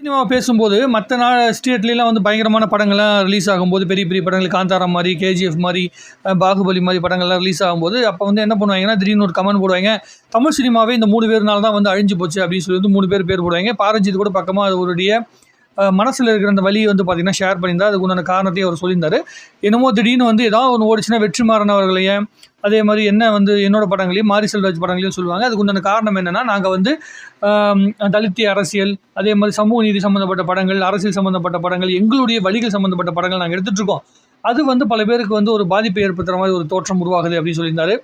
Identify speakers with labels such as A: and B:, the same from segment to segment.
A: Cinema பேசும்போது மற்ற நாள் ஸ்டேட்லாம் வந்து பயங்கரமான படங்கள்லாம் ரிலீஸ் ஆகும்போது பெரிய பெரிய படங்கள் காந்தாரா மாதிரி கேஜிஎஃப் மாதிரி பாகுபலி மாதிரி படங்கள்லாம் ரிலீஸ் ஆகும்போது அப்போ வந்து என்ன பண்ணுவாங்கன்னா திடீர்னு ஒரு கமெண்ட் போடுவாங்க தமிழ் சினிமாவே இந்த மூணு பேர்னால தான் வந்து அழிஞ்சு போச்சு அப்படின்னு சொல்லி வந்து மூணு பேர் பேர் போடுவாங்க. பாரஞ்சித் கூட பக்கமாக அவருடைய மனசில் இருக்கிற அந்த வழியை வந்து பார்த்தீங்கன்னா ஷேர் பண்ணியிருந்தா அதுக்கு உண்டான காரணத்தையும் அவர் சொல்லியிருந்தார். என்னமோ திடீர்னு வந்து ஏதாவது ஒன்று ஓடிச்சுன்னா வெற்றிமாறன் அவர்களையும் அதே மாதிரி என்ன வந்து என்னோட படங்களையும் மாரி செல்வராஜ் படங்களையும் சொல்லுவாங்க. அதுக்கு உண்டான காரணம் என்னென்னா நாங்கள் வந்து தலித்திய அரசியல் அதே மாதிரி சமூக நீதி சம்மந்தப்பட்ட படங்கள் அரசியல் சம்மந்தப்பட்ட படங்கள் எங்களுடைய வழிகள் சம்மந்தப்பட்ட படங்கள் நாங்கள் எடுத்துகிட்டு இருக்கோம். அது வந்து பல பேருக்கு வந்து ஒரு பாதிப்பை ஏற்படுத்துகிற மாதிரி ஒரு தோற்றம் உருவாகுது அப்படின்னு சொல்லியிருந்தாரு.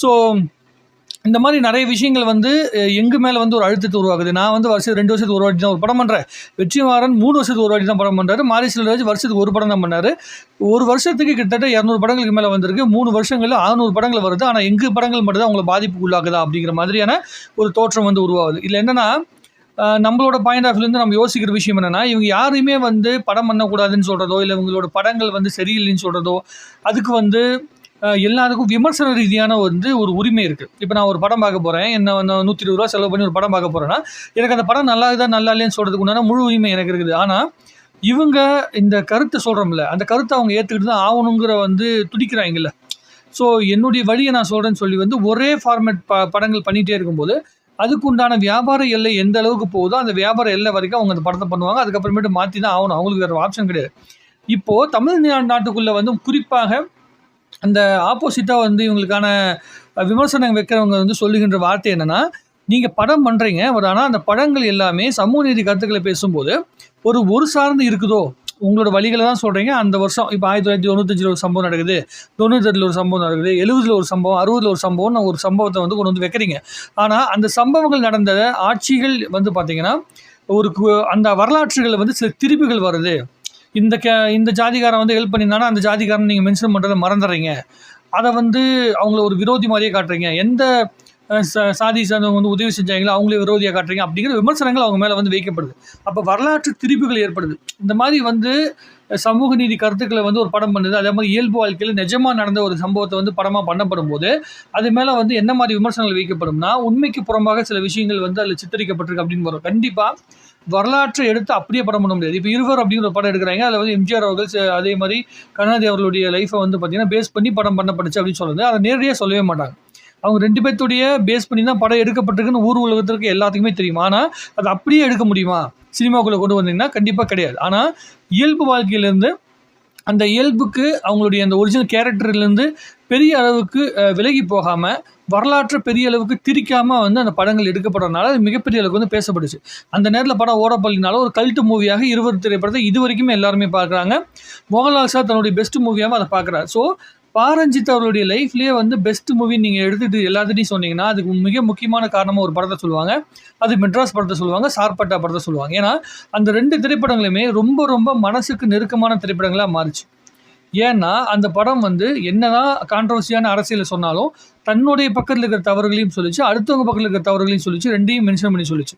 A: ஸோ இந்த மாதிரி நிறைய விஷயங்கள் வந்து எங்கள் மேலே வந்து ஒரு அழுத்தத்தை உருவாகுது நான் வந்து வருஷத்துக்கு ரெண்டு வருஷத்துக்கு ஒரு வாட்டி தான் ஒரு படம் பண்ணுறேன் வெற்றிமாறன் மூணு வருஷத்துக்கு ஒரு வாட்டி தான் படம் பண்ணுறாரு மாரி செல்வராஜ் வருஷத்துக்கு ஒரு படம் தான் பண்ணார். ஒரு வருஷத்துக்கு கிட்டத்தட்ட இரநூறு படங்களுக்கு மேலே வந்திருக்கு. மூணு வருஷங்களில் அறுநூறு படங்கள் வருது. ஆனால் எங்கள் படங்கள் மட்டும் தான் அவங்களை பாதிப்புக்கு உள்ளாகுதா அப்படிங்கிற மாதிரியான ஒரு தோற்றம் வந்து உருவாகுது. இல்லை என்னென்னா நம்மளோட பாயிண்ட் ஆஃப் வியூலேருந்து நம்ம யோசிக்கிற விஷயம் என்னென்னா இவங்க யாரையுமே வந்து படம் பண்ணக்கூடாதுன்னு சொல்கிறதோ இல்லை இவங்களோட படங்கள் வந்து சரியில்லைன்னு சொல்கிறதோ அதுக்கு வந்து எல்லாருக்கும் விமர்சன ரீதியான வந்து ஒரு உரிமை இருக்குது இப்போ நான் ஒரு படம் பார்க்க போகிறேன் என்ன வந்து நூற்றி இருபது ரூபா செலவு பண்ணி ஒரு படம் பார்க்க போகிறேன்னா எனக்கு அந்த படம் நல்லா இருக்குதா நல்லா இல்லைன்னு சொல்கிறதுக்கு உண்டான முழு உரிமை எனக்கு இருக்குது. ஆனால் இவங்க இந்த கருத்தை சொல்கிறோம்ல அந்த கருத்தை அவங்க ஏற்றுக்கிட்டு தான் ஆகணுங்கிற வந்து துடிக்கிறாங்கல்ல. ஸோ என்னுடைய வழியை நான் சொல்கிறேன்னு சொல்லி வந்து ஒரே ஃபார்மேட் ப படங்கள் பண்ணிகிட்டே இருக்கும்போது அதுக்கு உண்டான வியாபார எல்லை எந்த அளவுக்கு போகுதோ அந்த வியாபார எல்லை வரைக்கும் அவங்க அந்த படத்தை பண்ணுவாங்க. அதுக்கப்புறமேட்டு மாற்றி தான் ஆகணும். அவங்களுக்கு வேறு ஆப்ஷன் கிடையாது. இப்போது தமிழ் நாட்டுக்குள்ளே வந்து குறிப்பாக அந்த ஆப்போசிட்டாக வந்து இவங்களுக்கான விமர்சனம் வைக்கிறவங்க வந்து சொல்லுகின்ற வார்த்தை என்னென்னா நீங்கள் படம் பண்ணுறீங்க பட் ஆனால் அந்த படங்கள் எல்லாமே சமூக நீதி கருத்துக்களை பேசும்போது ஒரு ஒரு சார்ந்து இருக்குதோ? உங்களோட வழிகளை தான் சொல்கிறீங்க அந்த வருஷம் இப்போ ஆயிரத்தி தொள்ளாயிரத்தி தொண்ணூத்தஞ்சில் ஒரு சம்பவம் நடக்குது. தொண்ணூத்தெட்டில் ஒரு சம்பவம் நடக்குது. எழுபதில் ஒரு சம்பவம் அறுபதில் ஒரு சம்பவம் ஒரு சம்பவத்தை வந்து கொண்டு வந்து வைக்கிறீங்க. ஆனால் அந்த சம்பவங்கள் நடந்த ஆட்சிகள் வந்து பார்த்தீங்கன்னா ஒரு கு- அந்த வரலாற்றுகளில் வந்து சில திருப்புகள் வருது. இந்த கே இந்த ஜாதிகாரன் வந்து ஹெல்ப் பண்ணியிருந்தானா? அந்த ஜாதிகாரன் நீங்கள் மென்ஷன் பண்ணுறதை மறந்துடுறீங்க. அதை வந்து அவங்கள ஒரு விரோதி மாதிரியே காட்டுறீங்க. எந்த சாதி சார்ந்தவங்க வந்து உதவி செஞ்சாங்களோ அவங்களே விரோதியாக காட்டுறீங்க. அப்படிங்கிற விமர்சனங்கள் அவங்க மேலே வந்து வைக்கப்படுது. அப்போ வரலாற்று திரிப்புகள் ஏற்படுது. இந்த மாதிரி வந்து சமூக நீதி கருத்துக்களை வந்து ஒரு படம் பண்ணுது. அதே மாதிரி இயல்பு வாழ்க்கையில் நிஜமாக நடந்த ஒரு சம்பவத்தை வந்து படமாக பண்ணப்படும் போது அது மேலே வந்து என்ன மாதிரி விமர்சனங்கள் வைக்கப்படும்னா உண்மைக்கு புறம்பாக சில விஷயங்கள் வந்து அதில் சித்தரிக்கப்பட்டிருக்கு அப்படின்னு வரும். கண்டிப்பாக வரலாற்றை எடுத்து அப்படியே படம் பண்ண முடியாது. இப்போ இருவர் அப்படிங்கிற ஒரு படம் எடுக்கிறாங்க. அதில் வந்து எம்ஜிஆர் அவர்கள் அதே மாதிரி கருணாநிதி அவர்களுடைய லைஃப்பை வந்து பார்த்தீங்கன்னா பேஸ் பண்ணி படம் பண்ணப்பட்டுச்சு அப்படின்னு சொல்லுது அதை நேரடியாக சொல்லவே மாட்டாங்க. அவங்க ரெண்டு பேர்த்துடைய பேஸ் பண்ணி தான் படம் எடுக்கப்பட்டிருக்குன்னு ஊர் உலகத்திற்கு எல்லாத்துக்குமே தெரியும். ஆனால் அது அப்படியே எடுக்க முடியுமா? சினிமாக்குள்ளே கொண்டு வந்தீங்கன்னா கண்டிப்பாக கிடையாது. ஆனால் இயல்பு வாழ்க்கையிலேருந்து அந்த இயல்புக்கு அவங்களுடைய அந்த ஒரிஜினல் கேரக்டர்லேருந்து பெரிய அளவுக்கு விலகி போகாமல் வரலாற்றை பெரிய அளவுக்கு திரிக்காமல் வந்து அந்த படங்கள் எடுக்கப்படுறதுனால அது மிகப்பெரிய அளவுக்கு வந்து பேசப்படுச்சு. அந்த நேரத்தில் படம் ஓடப்பள்ளினால ஒரு கல்ட்டு மூவியாக இருவர் திரைப்படத்தை இது வரைக்குமே எல்லாருமே பார்க்குறாங்க. மோகன்லால் சார் தன்னுடைய பெஸ்ட் மூவியாகவும் அதை பார்க்குறாரு. ஸோ பாரஞ்சித் அவருடைய லைஃப்லேயே வந்து பெஸ்ட் மூவி நீங்கள் எடுத்துகிட்டு எல்லாத்துட்டையும் சொன்னீங்கன்னா அதுக்கு மிக முக்கியமான காரணமாக ஒரு படத்தை சொல்லுவாங்க. அது மெட்ராஸ் படத்தை சொல்லுவாங்க சார்பட்டா படத்தை சொல்லுவாங்க. ஏன்னா அந்த ரெண்டு திரைப்படங்களுமே ரொம்ப ரொம்ப மனசுக்கு நெருக்கமான திரைப்படங்களாக மாறுச்சு. ஏன்னா அந்த படம் வந்து என்னதான் கான்ட்ரவர்சியான அரசியலை சொன்னாலும் தன்னுடைய பக்கத்தில் இருக்கிற தவறுகளையும் சொல்லிச்சு அடுத்தவங்க பக்கத்தில் இருக்கிற தவறுகளையும் சொல்லிச்சு ரெண்டையும் மென்ஷன் பண்ணி சொல்லிச்சு.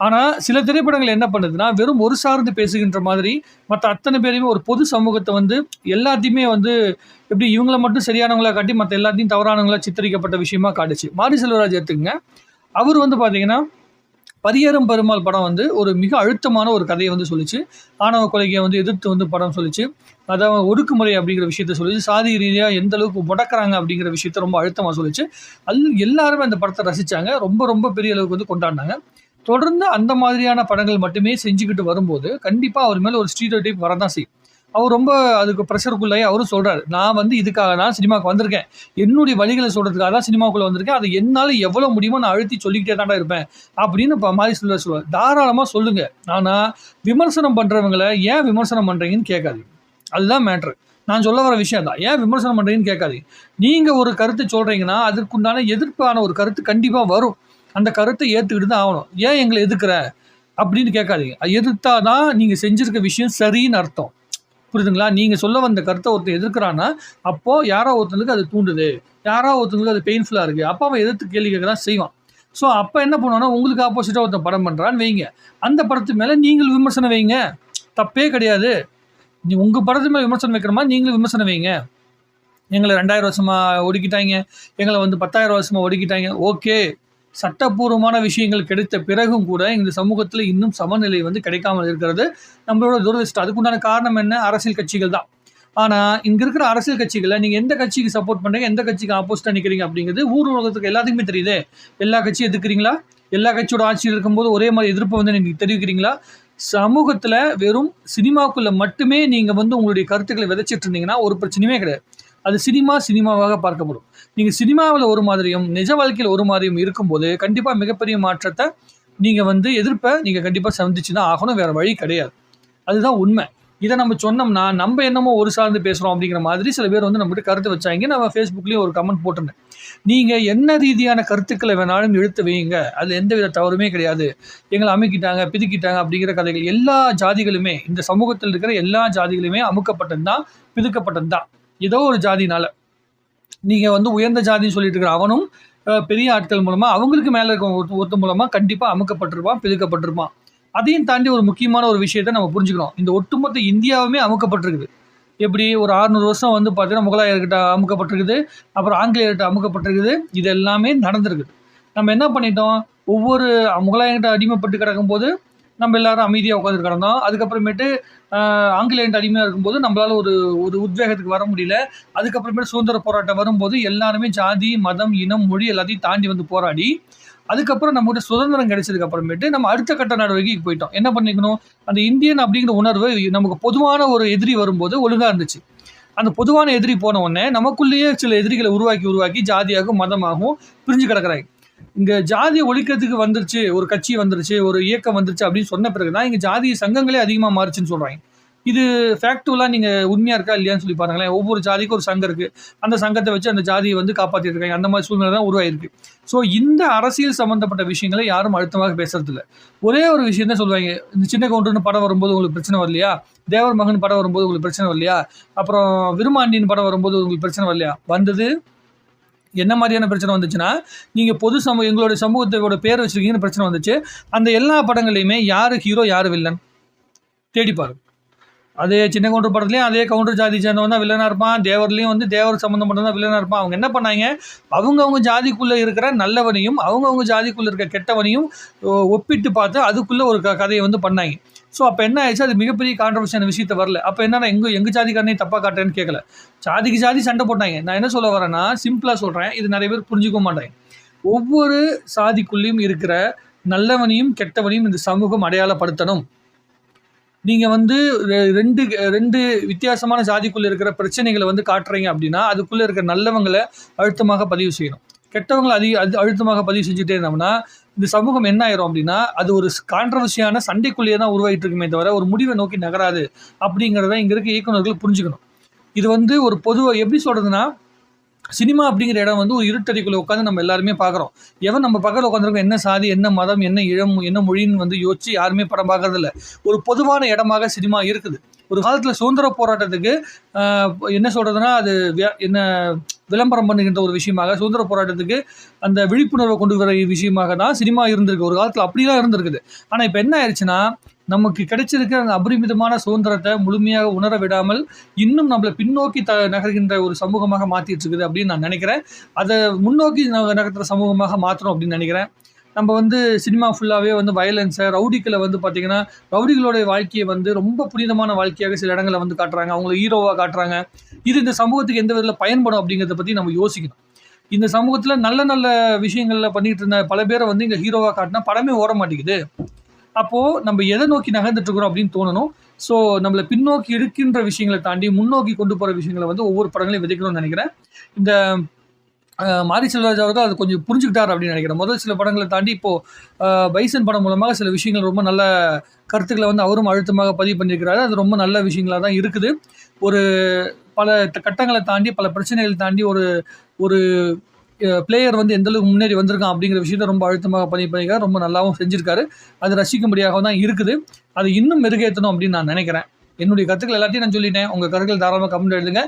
A: ஆனால் சில திரைப்படங்கள் என்ன பண்ணுதுன்னா வெறும் ஒரு சார்ந்து பேசுகின்ற மாதிரி மற்ற அத்தனை பேரையுமே ஒரு பொது சமூகத்தை வந்து எல்லாத்தையுமே வந்து எப்படி இவங்களை மட்டும் சரியானவங்களா காட்டி மற்ற எல்லாத்தையும் தவறானவங்களா சித்தரிக்கப்பட்ட விஷயமா காட்டுச்சு. மாரி செல்வராஜ் எடுத்துக்கங்க. அவர் வந்து பார்த்தீங்கன்னா பரியேறும் பெருமாள் படம் வந்து ஒரு மிக அழுத்தமான ஒரு கதையை வந்து சொல்லிச்சு. ஆணவ கொலையை வந்து எதிர்த்து வந்து படம் சொல்லிச்சு. அதாவது ஒடுக்குமுறை அப்படிங்கிற விஷயத்த சொல்லிச்சு. சாதி ரீதியாக எந்த அளவுக்கு முடக்கிறாங்க அப்படிங்கிற விஷயத்த ரொம்ப அழுத்தமாக சொல்லிச்சு. அல் எல்லாருமே அந்த படத்தை ரசித்தாங்க ரொம்ப ரொம்ப பெரிய அளவுக்கு வந்து கொண்டாடினாங்க. தொடர்ந்து அந்த மாதிரியான படங்கள் மட்டுமே செஞ்சுக்கிட்டு வரும்போது கண்டிப்பாக அவர் மேலே ஒரு ஸ்டீரியோ டைப் வரதான் செய்யும். அவர் ரொம்ப அதுக்கு ப்ரெஷருக்குள்ளேயே அவரும் சொல்கிறாரு நான் வந்து இதுக்காக தான் சினிமாவுக்கு வந்திருக்கேன். என்னுடைய வழிகளை சொல்கிறதுக்காக தான் சினிமாவுக்குள்ளே வந்திருக்கேன். அதை என்னால் எவ்வளோ முடியுமோ நான் அழுத்தி சொல்லிக்கிட்டே தாண்டா இருப்பேன். அப்படின்னு இப்போ மாதிரி சொல்ல சொல்லுவார். தாராளமாக சொல்லுங்கள் ஆனால் விமர்சனம் பண்ணுறவங்களை ஏன் விமர்சனம் பண்ணுறீங்கன்னு கேட்காதீங்க. அதுதான் மேட்ரு நான் சொல்ல வர விஷயம் தான் ஏன் விமர்சனம் பண்ணுறீங்கன்னு கேட்காதீங்க. நீங்கள் ஒரு கருத்தை சொல்கிறீங்கன்னா அதற்குண்டான எதிர்ப்பான ஒரு கருத்து கண்டிப்பாக வரும். அந்த கருத்தை ஏற்றுக்கிட்டு தான் ஆகணும். ஏன் எங்களை எதுக்குற அப்படின்னு கேட்காதீங்க. அது எதிர்த்தா தான் நீங்கள் செஞ்சுருக்க விஷயம் சரின்னு அர்த்தம். புரியுதுங்களா? நீங்கள் சொல்ல வந்த கருத்தை ஒருத்தன் எதிர்க்கிறான்னா அப்போது யாரோ ஒருத்தனுக்கு அது தூண்டுது. யாரோ ஒருத்தனுக்கு அது பெயின்ஃபுல்லாக இருக்குது அப்போ அவன் எதிர்த்து கேள்வி கேட்க தான் செய்வான். ஸோ அப்போ என்ன பண்ணுவான்னா உங்களுக்கு ஆப்போசிட்டாக ஒருத்தன் படம் பண்ணுறான்னு வைங்க. அந்த படத்து மேலே நீங்கள் விமர்சனம் வைங்க. தப்பே கிடையாது. நீ உங்கள் படத்து மேலே விமர்சனம் வைக்கிற மாதிரி நீங்களும் விமர்சனம் வைங்க. எங்களை ரெண்டாயிரம் வருஷமாக ஒடுக்கிட்டாங்க. எங்களை வந்து பத்தாயிரம் வருஷமாக ஒடுக்கிட்டாங்க. ஓகே சட்டப்பூர்வமான விஷயங்கள் கிடைத்த பிறகும் கூட இந்த சமூகத்தில் இன்னும் சமநிலை வந்து கிடைக்காமல் இருக்கிறது. நம்மளோட துரதிருஷ்டம். அதுக்குண்டான காரணம் என்ன? அரசியல் கட்சிகள் தான். ஆனால் இங்கே இருக்கிற அரசியல் கட்சிகளை நீங்கள் எந்த கட்சிக்கு சப்போர்ட் பண்ணுறீங்க எந்த கட்சிக்கு ஆப்போசிட்டாக நிற்கிறீங்க அப்படிங்கிறது ஊர் உலகத்துக்கு எல்லாத்துக்குமே தெரியுது. எல்லா கட்சியும் எதிர்க்கிறீங்களா? எல்லா கட்சியோட ஆட்சியில் இருக்கும்போது ஒரே மாதிரி எதிர்ப்பை வந்து நீங்கள் தெரிவிக்கிறீங்களா? சமூகத்தில் வெறும் சினிமாக்குள்ளே மட்டுமே நீங்கள் வந்து உங்களுடைய கருத்துக்களை விதைச்சிட்டு இருந்தீங்கன்னா ஒரு பிரச்சனையுமே கிடையாது. அது சினிமா சினிமாவாக பார்க்கப்படும். நீங்கள் சினிமாவில் ஒரு மாதிரியும் நிஜ வாழ்க்கையில் ஒரு மாதிரியும் இருக்கும்போது கண்டிப்பாக மிகப்பெரிய மாற்றத்தை நீங்கள் வந்து எதிர்ப்பை நீங்கள் கண்டிப்பாக சந்திச்சு தான் ஆகணும் வேறு வழி கிடையாது. அதுதான் உண்மை. இதை நம்ம சொன்னோம்னா நம்ம என்னமோ ஒரு சார்ந்து பேசுகிறோம் அப்படிங்கிற மாதிரி சில பேர் வந்து நம்மகிட்ட கருத்து வச்சாங்க. நம்ம ஃபேஸ்புக்லேயும் ஒரு கமெண்ட் போட்டிருந்தேன். நீங்கள் என்ன ரீதியான கருத்துக்களை வேணாலும் எழுத்து வையுங்க. அது எந்த வித தவறுமே கிடையாது. எங்களை அமுக்கிட்டாங்க பிதுக்கிட்டாங்க அப்படிங்கிற கதைகள் எல்லா ஜாதிகளுமே இந்த சமூகத்தில் இருக்கிற எல்லா ஜாதிகளுமே அமுக்கப்பட்டது தான் பிதுக்கப்பட்டது தான் ஏதோ ஒரு ஜாதினால. நீங்கள் வந்து உயர்ந்த ஜாதின்னு சொல்லிட்டு இருக்கிற அவனும் பெரிய ஆட்கள் மூலமாக அவங்களுக்கு மேலே இருக்க ஒருத்த ஒருத்த மூலமாக கண்டிப்பாக அமுக்கப்பட்டிருப்பான் பிதுக்கப்பட்டிருப்பான் அதையும் தாண்டி ஒரு முக்கியமான ஒரு விஷயத்தை நம்ம புரிஞ்சுக்கணும். இந்த ஒட்டுமொத்த இந்தியாவுமே அமுக்கப்பட்டிருக்குது. எப்படி? ஒரு 600 வருஷம் வந்து பார்த்தீங்கன்னா முகலாயர்கிட்ட அமுக்கப்பட்டிருக்குது. அப்புறம் ஆங்கிலேயர்கிட்ட அமுக்கப்பட்டிருக்குது. இது எல்லாமே நடந்திருக்குது நம்ம என்ன பண்ணிட்டோம்? ஒவ்வொரு முகலாயர்கிட்ட அடிமைப்பட்டு கிடக்கும்போது நம்ம எல்லாரும் அமைதியாக உட்காந்து கிடந்தோம். அதுக்கப்புறமேட்டு ஆஹ், அடிமையாக இருக்கும்போது நம்மளால் ஒரு ஒரு உத்வேகத்துக்கு வர முடியல. அதுக்கப்புறமேட்டு சுதந்திர போராட்டம் வரும்போது எல்லாருமே ஜாதி மதம் இனம் மொழி எல்லாத்தையும் தாண்டி வந்து போராடி அதுக்கப்புறம் நம்மகிட்ட சுதந்திரம் கிடைச்சதுக்கு அப்புறமேட்டு நம்ம அடுத்த கட்ட நடவடிக்கைக்கு போயிட்டோம். என்ன பண்ணிக்கணும்? அந்த இந்தியன் அப்படிங்கிற உணர்வு நமக்கு பொதுவான ஒரு எதிரி வரும்போது ஒழுங்காக இருந்துச்சு. அந்த பொதுவான எதிரி போன உடனே நமக்குள்ளேயே சில எதிரிகளை உருவாக்கி உருவாக்கி ஜாதியாகவும் மதமாகவும் பிரிஞ்சு கிடக்கிறாங்க. இங்கே ஜாதியை ஒழிக்கிறதுக்கு வந்துருச்சு ஒரு கட்சி வந்துருச்சு ஒரு இயக்கம் வந்துருச்சு அப்படின்னு சொன்ன பிறகு தான் இங்கே ஜாதி சங்கங்களே அதிகமாக மாறுச்சுன்னு சொல்கிறாங்க இது ஃபேக்டுவலாக நீங்கள் உண்மையாக இருக்கா இல்லையான்னு சொல்லி பாருங்களேன். ஒவ்வொரு ஜாதிக்கும் ஒரு சங்கம் இருக்குது அந்த சங்கத்தை வச்சு அந்த ஜாதியை வந்து காப்பாற்றிட்டு இருக்காங்க. அந்த மாதிரி சூழ்நிலை தான் உருவாயிருக்கு. ஸோ இந்த அரசியல் சம்மந்தப்பட்ட விஷயங்களை யாரும் அழுத்தமாக பேசுறதில்ல. ஒரே ஒரு விஷயம் தான் சொல்லுவாங்க. இந்த சின்ன கவுண்டர்னு படம் வரும்போது உங்களுக்கு பிரச்சனை வரலையா? தேவர் மகன் படம் வரும்போது உங்களுக்கு பிரச்சனை வரலையா? அப்புறம் விருமாண்டின்னு படம் வரும்போது உங்களுக்கு பிரச்சனை வரலையா? வந்தது என்ன மாதிரியான பிரச்சனை வந்துச்சுன்னா நீங்கள் பொது சமூக எங்களுடைய சமூகத்தோட பேர் வச்சுருக்கீங்கன்னு பிரச்சனை வந்துச்சு. அந்த எல்லா படங்கள்லையுமே யார் ஹீரோ யார் வில்லன் தேடி அதே சின்ன கவுண்டர் படத்துலையும் அதே கவுண்டர் ஜாதி சேர்ந்தவன் தான் வில்லனாக இருப்பான். தேவர்லேயும் வந்து தேவர் சம்மந்தப்பட்ட தான் வில்லனாக இருப்பான். அவங்க என்ன பண்ணாங்க? அவங்கவுங்க ஜாதிக்குள்ளே இருக்கிற நல்லவனையும் அவங்கவுங்க ஜாதிக்குள்ளே இருக்கிற கெட்டவனையும் ஒப்பிட்டு பார்த்து அதுக்குள்ளே ஒரு க கதையை வந்து பண்ணாங்க. ஸோ அப்போ என்ன ஆயிடுச்சு? அது மிகப்பெரிய கான்ட்ரவர்சியான விஷயத்த வரல. அப்போ என்னன்னா எங்கள் எங்கள் ஜாதிக்காரனையும் தப்பாக காட்டுறேன்னு கேட்கல ஜாதிக்கு ஜாதி சண்டை போட்டாங்க. நான் என்ன சொல்ல வரேன்னா சிம்பிளாக சொல்கிறேன் இது நிறைய பேர் புரிஞ்சுக்க மாட்டாங்க. ஒவ்வொரு சாதிக்குள்ளேயும் இருக்கிற நல்லவனையும் கெட்டவனையும் இந்த சமூகம் அடையாளப்படுத்தணும். நீங்கள் வந்து ரெ- ரெண்டு ரெண்டு வித்தியாசமான ஜாதிக்குள்ளே இருக்கிற பிரச்சனைகளை வந்து காட்டுறீங்க அப்படின்னா அதுக்குள்ளே இருக்கிற நல்லவங்களை அழுத்தமாக பதிவு செய்யணும். கெட்டவங்களை அதிக அது அழுத்தமாக பதிவு செஞ்சுட்டே இருந்தோம்னா இந்த சமூகம் என்ன ஆயிரும் அப்படின்னா அது ஒரு கான்ட்ரவர்சியான சண்டைக்குள்ளேயே தான் உருவாகிட்டு இருக்குமே தவிர ஒரு முடிவை நோக்கி நகராது அப்படிங்கிறத இங்கே இருக்க இயக்குனர்கள் புரிஞ்சுக்கணும். இது வந்து ஒரு பொதுவாக எப்படி சொல்கிறதுனா சினிமா அப்படிங்கிற இடம் வந்து ஒரு இருட்டறைக்குள்ளே உட்காந்து நம்ம எல்லாருமே பார்க்குறோம். எவன் நம்ம பக்கத்தில் உட்காந்துருக்கோம் என்ன சாதி என்ன மதம் என்ன இளம் என்ன மொழின்னு வந்து யோசிச்சு யாருமே படம் பார்க்கறதில்ல. ஒரு பொதுவான இடமாக சினிமா இருக்குது. ஒரு காலத்தில் சுதந்திர போராட்டத்துக்கு என்ன சொல்கிறதுனா அது என்ன விளம்பரம் பண்ணுகின்ற ஒரு விஷயமாக சுதந்திர போராட்டத்துக்கு அந்த விழிப்புணர்வை கொண்டு வர விஷயமாக தான் சினிமா இருந்திருக்கு. ஒரு காலத்தில் அப்படிலாம் இருந்திருக்குது. ஆனால் இப்போ என்ன ஆயிடுச்சுன்னா நமக்கு கிடைச்சிருக்கிற அந்த அபரிமிதமான சுதந்திரத்தை முழுமையாக உணர விடாமல் இன்னும் நம்மளை பின்னோக்கி த நகர்கின்ற ஒரு சமூகமாக மாற்றிட்டு இருக்குது அப்படின்னு நான் நினைக்கிறேன். அதை முன்னோக்கி நகர்த்துற சமூகமாக மாற்றணும் அப்படின்னு நினைக்கிறேன். நம்ம வந்து சினிமா ஃபுல்லாகவே வந்து வயலன்ஸை ரவுடிக்களை வந்து பார்த்திங்கன்னா ரவுடிகளுடைய வாழ்க்கையை வந்து ரொம்ப புனிதமான வாழ்க்கையாக சில இடங்களில் வந்து காட்டுறாங்க. அவங்கள ஹீரோவாக காட்டுறாங்க. இது இந்த சமூகத்துக்கு எந்த விதத்தில் பயன்படும் அப்படிங்கிறத பற்றி நம்ம யோசிக்கணும். இந்த சமூகத்தில் நல்ல நல்ல விஷயங்களில் பண்ணிகிட்டு இருந்த பல பேரை வந்து இங்கே ஹீரோவாக காட்டினா படமே ஓட மாட்டேங்குது. அப்போது நம்ம எதை நோக்கி நகர்ந்துட்டு இருக்கிறோம் அப்படின்னு தோணணும். ஸோ நம்மளை பின்னோக்கி இருக்கின்ற விஷயங்களை தாண்டி முன்னோக்கி கொண்டு போகிற விஷயங்களை வந்து ஒவ்வொரு படங்களையும் விதைக்கணும்னு நினைக்கிறேன். இந்த மாரி செல்வராஜ் அவர்கள் அது கொஞ்சம் புரிஞ்சுக்கிட்டார் அப்படின்னு நினைக்கிறேன். முதல் சில படங்களை தாண்டி இப்போது பைசன் படம் மூலமாக சில விஷயங்கள் ரொம்ப நல்ல கருத்துக்களை வந்து அவரும் அழுத்தமாக பதிவு பண்ணியிருக்கிறாரு. அது ரொம்ப நல்ல விஷயங்களாக தான் இருக்குது. ஒரு பல கட்டங்களை தாண்டி பல பிரச்சனைகளை தாண்டி ஒரு ஒரு பிளேயர் வந்து எந்தளவுக்கு முன்னேறி வந்திருக்கான் அப்படிங்கிற விஷயத்த ரொம்ப அழுத்தமாக பதிவு பண்ணியிருக்காரு. ரொம்ப நல்லாவும் செஞ்சிருக்காரு. அது ரசிக்கும்படியாக தான் இருக்குது. அது இன்னும் மெருகேற்றணும் அப்படின்னு நான் நினைக்கிறேன். என்னுடைய கருத்துக்கள் எல்லாத்தையும் நான் சொல்லிட்டேன். உங்கள் கருத்துக்கள் தாராளமாக கமெண்ட் எழுதுங்க.